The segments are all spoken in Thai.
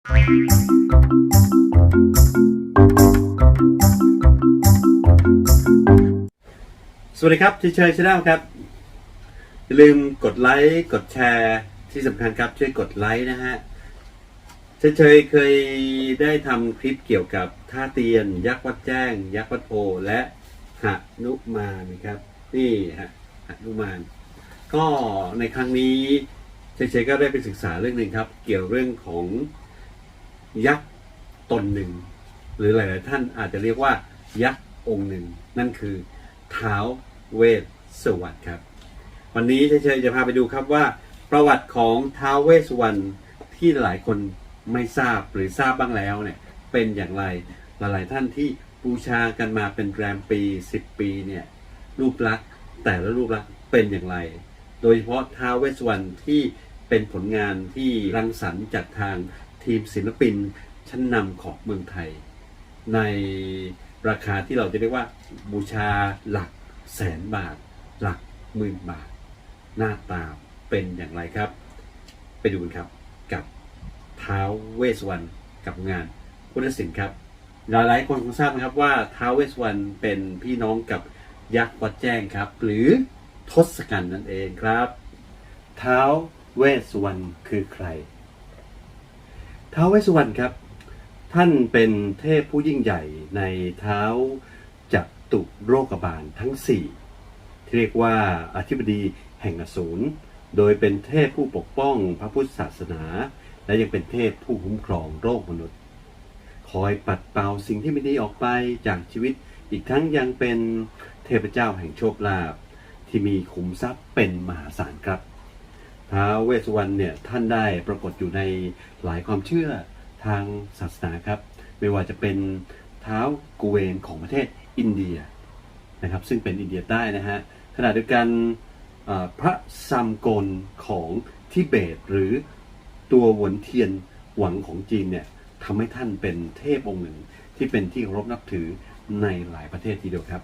สวัสดีครับทีเชยชาแนลครับ อย่าลืมกดไลค์กดแชร์ที่สำคัญครับช่วยกดไลค์นะฮะเฉยเคยได้ทำคลิปเกี่ยวกับท่าเตียน ยักษ์วัดแจ้ง ยักษ์วัดโพและหนุมานครับ นี่ฮะหนุมาน ก็ในครั้งนี้เฉยๆก็ได้ไปศึกษาเรื่องหนึ่งครับ เกี่ยวเรื่องของ ยักษ์ตนหนึ่ง หรือหลาย ๆ ท่านอาจจะเรียกว่า ยักษ์องค์หนึ่ง นั่นคือเท้าเวสสวรรณครับ วันนี้เฉยๆจะพาไปดูครับว่า ประวัติของท้าวเวสสวรรณที่หลายคนไม่ทราบหรือทราบบ้างแล้วเนี่ยเป็นอย่างไรหลาย ๆ ท่านที่บูชากันมาเป็นแรมปี10 ปีเนี่ยรูปลักษณ์แต่ละรูปลักษณ์เป็นอย่างไร โดยเฉพาะท้าวเวสสวรรณที่เป็นผลงานที่รังสรรค์จากทาง ทีมศิลปินชั้นนำของเมืองไทย ในราคาที่เราจะเรียกว่าบูชาหลักแสนบาท หลักหมื่นบาท หน้าตาเป็นอย่างไรครับ ไปดูกันครับกับท้าวเวสวรรณกับงานพุทธศิลป์ครับ หลายๆคนคงทราบนะครับว่าท้าวเวสวรรณเป็นพี่น้องกับยักษ์วัดแจ้งครับ หรือทศกัณฐ์นั่นเองครับท้าวเวสวรรณคือใคร ท้าวเวสสวรรณครับ ท่านเป็นเทพผู้ยิ่งใหญ่ในเท้าจัตุโรกบาลทั้งสี่ที่เรียกว่าอธิบดีแห่งอสูรโดยเป็นเทพผู้ปกป้องพระพุทธศาสนา และยังเป็นเทพผู้คุ้มครองโลกมนุษย์ คอยปัดเป่าสิ่งที่ไม่ดีออกไปจากชีวิต อีกทั้งยังเป็นเทพเจ้าแห่งโชคลาภที่มีขุมทรัพย์เป็นมหาศาลครับ ท้าเวสสุวรรณเนี่ยท่านได้ปรากฏอยู่ในหลายความเชื่อทางศาสนาครับ ไม่ว่าจะเป็นเท้าวกุเวนของประเทศอินเดียนะครับซึ่งเป็นอินเดียใต้นะฮะขณะเดียวกันพระซัมกลของทิเบต หรือตัวหวนเทียนหวังของจีนเนี่ยทำให้ท่านเป็นเทพองค์หนึ่งที่เป็นที่เคารพนับถือในหลายประเทศทีเดียวครับ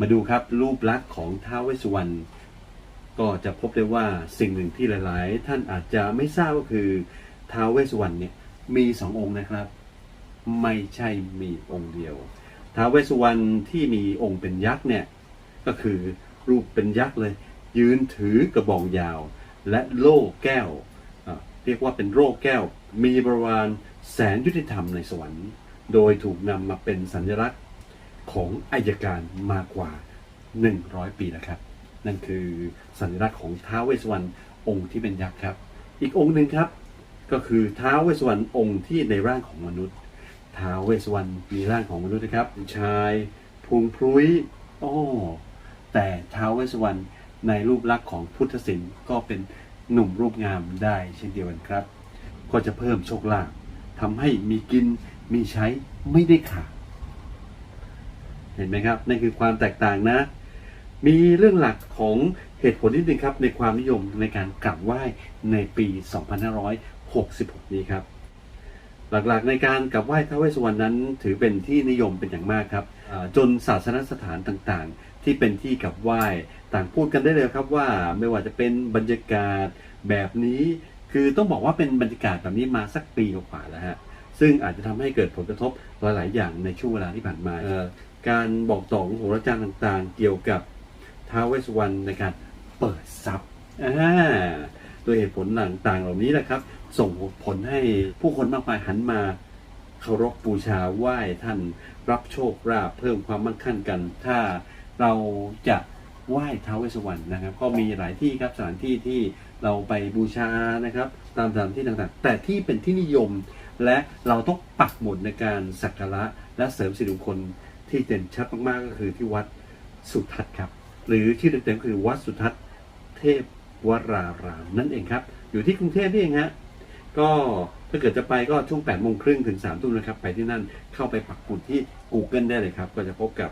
มาดูครับรูปลักษณ์ของท้าวเวสสุวรรณ ก็จะพบได้ว่าสิ่งหนึ่งที่หลาย ๆ ท่านอาจจะไม่ทราบก็คือท้าวเวสสุวรรณเนี่ยมีสององค์นะครับ ไม่ใช่มีองค์เดียวท้าวเวสสุวรรณที่มีองค์เป็นยักษ์เนี่ยก็คือรูปเป็นยักษ์เลย ยืนถือกระบองยาว และโล่แก้ว เรียกว่าเป็นโล่แก้ว มีบริวารแสนยุติธรรมในสวรรค์ โดยถูกนำมาเป็นสัญลักษณ์ของอายการมากกว่า 100 ปีแล้วครับ นั่นคือสัญลักษณ์ของท้าวเวสสวรรณองค์ที่เป็นยักษ์ครับ อีกองค์หนึ่งครับ ก็คือท้าวเวสสวรรณองค์ที่ในร่างของมนุษย์ท้าวเวสสวรรณมีร่างของมนุษย์นะครับชายพุงพรุยโอ้แต่ท้าวเวสสวรรณในรูปลักษณ์ของพุทธศิลป์ก็เป็นหนุ่มรูปงามได้เช่นเดียวกันครับ ก็จะเพิ่มโชคลาภทำให้มีกินมีใช้ไม่ได้ขาดเห็นไหมครับนั่นคือความแตกต่างนะ มีเรื่องหลักของเหตุผลนิดนึงครับ ในความนิยมในการกราบไหว้ในปี 2566 นี้ครับ หลักๆในการกราบไหว้ท้าวเวสสุวรรณนั้น ถือเป็นที่นิยมเป็นอย่างมากครับอ่าจนศาสนสถานต่างๆ ที่เป็นที่กราบไหว้ต่างพูดกันได้เลยครับว่าไม่ว่าจะเป็นบรรยากาศแบบนี้คือต้องบอกว่าเป็นบรรยากาศแบบนี้มาสักปีกว่าๆแล้วฮะ ซึ่งอาจจะทำให้เกิดผลกระทบหลาย ๆ อย่างในช่วงเวลาที่ผ่านมาเอ่อการบอกต่อของโหราจารย์ต่าง ๆ เกี่ยวกับ ท้าวเวสสุวรรณในการเปิดทรัพย์อ่าโดยเหตุผลต่างๆเหล่านี้แหละครับ ส่งผลให้ผู้คนมากมายหันมาเคารพบูชาไหว้ท่านรับโชคลาภเพิ่มความมั่งคั่งกัน ถ้าเราจะไหว้ท้าวเวสสุวรรณนะครับ ก็มีหลายที่ครับสถานที่ที่เราไปบูชานะครับ ตามสถานที่ต่างๆ แต่ที่เป็นที่นิยม และเราต้องปักหมุดในการสักการะและเสริมสิริมงคลที่เด่นชัดมากๆก็คือที่วัดสุทัศน์ครับ หรือชื่อเต็มๆคือวัดสุทัศน์เทพวรารามนั่นเองครับ อยู่ที่กรุงเทพนี่เองฮะก็ถ้าเกิดจะไปก็ช่วง8ปดโมงครึ่งถึง3ามทุ่มนะครับ ไปที่นั่นเข้าไปปักหมุดที่ Google ได้เลยครับ ก็จะพบกับ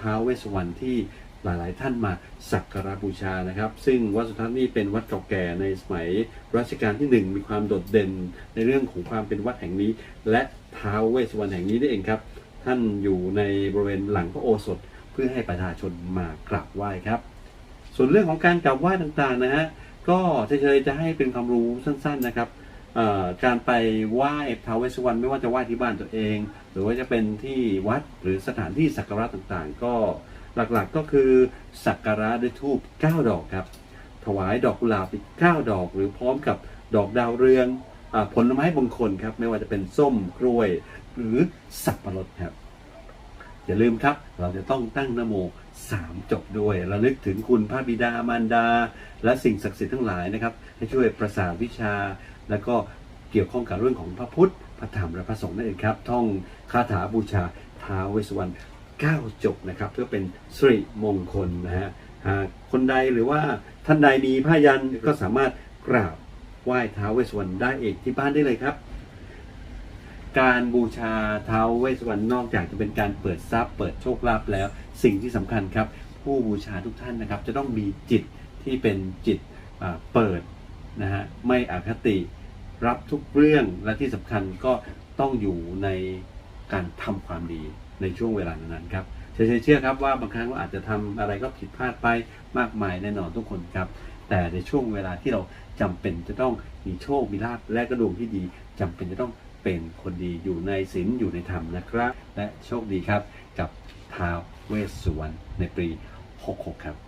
ท้าวเวสสวรรณที่หลาย ๆ ท่านมาสักการะบูชานะครับ ซึ่งวัดสุทัศน์นี่เป็นวัดเก่าแก่ในสมัยรัชกาลที่ 1 มีความโดดเด่นในเรื่องของความเป็นวัดแห่งนี้ และท้าวเวสสวรรณแห่งนี้นี่เองครับ ท่านอยู่ในบริเวณหลังพระโอสถ พื่อให้ประชาชนมากราบไหว้ครับ ส่วนเรื่องของการกราบไหว้ต่างๆนะฮะก็เฉยๆจะให้เป็นความรู้สั้นๆนะครับการไปไหว้ท้าวเวสสุวรรณไม่ว่าจะไหว้ที่บ้านตัวเอง หรือว่าจะเป็นที่วัดหรือสถานที่สักการะต่างๆ ก็หลักๆก็คือสักการะด้วยธูป9ดอกครับ ถวายดอกกุหลาบอีก9ดอก หรือพร้อมกับดอกดาวเรืองอผลไม้มงคลครับ ไม่ว่าจะเป็นส้มกล้วย หรือสับปะรดครับ อย่าลืมครับ เราจะต้องตั้งนโมสามจบด้วยระลึกถึงคุณพระบิดามารดา และสิ่งศักดิ์สิทธิ์ทั้งหลายนะครับ ให้ช่วยประสานวิชา แล้วก็เกี่ยวข้องกับเรื่องของพระพุทธ พระธรรมและพระสงฆ์นั่นเองครับ ท่องคาถาบูชาท้าวเวสสุวรรณ9จบนะครับเพื่อเป็นสิริมงคลนะฮะหากคนใดหรือว่าท่านใดมีผ้ายันก็สามารถกราบไหว้ท้าวเวสสุวรรณได้เองที่บ้านได้เลยครับ การบูชาท้าวเวสสวรรณนอกจากจะเป็นการเปิดทรัพย์ เปิดโชคลาภแล้ว สิ่งที่สำคัญครับ ผู้บูชาทุกท่านนะครับ จะต้องมีจิตที่เป็นจิตเปิดนะฮะไม่อคติรับทุกเรื่องและที่สำคัญก็ต้องอยู่ในการทำความดีในช่วงเวลานั้นครับเชื่อเชื่อครับว่าบางครั้งเราอาจจะทำอะไรก็ผิดพลาดไปมากมายแน่นอนทุกคนครับ แต่ในช่วงเวลาที่เราจำเป็นจะต้องมีโชคมีลาภและกระดวงที่ดีจำเป็นจะต้อง เป็นคนดีอยู่ในศีลอยู่ในธรรมนะครับ และโชคดีครับกับท้าวเวสสุวรรณในปี 66 ครับ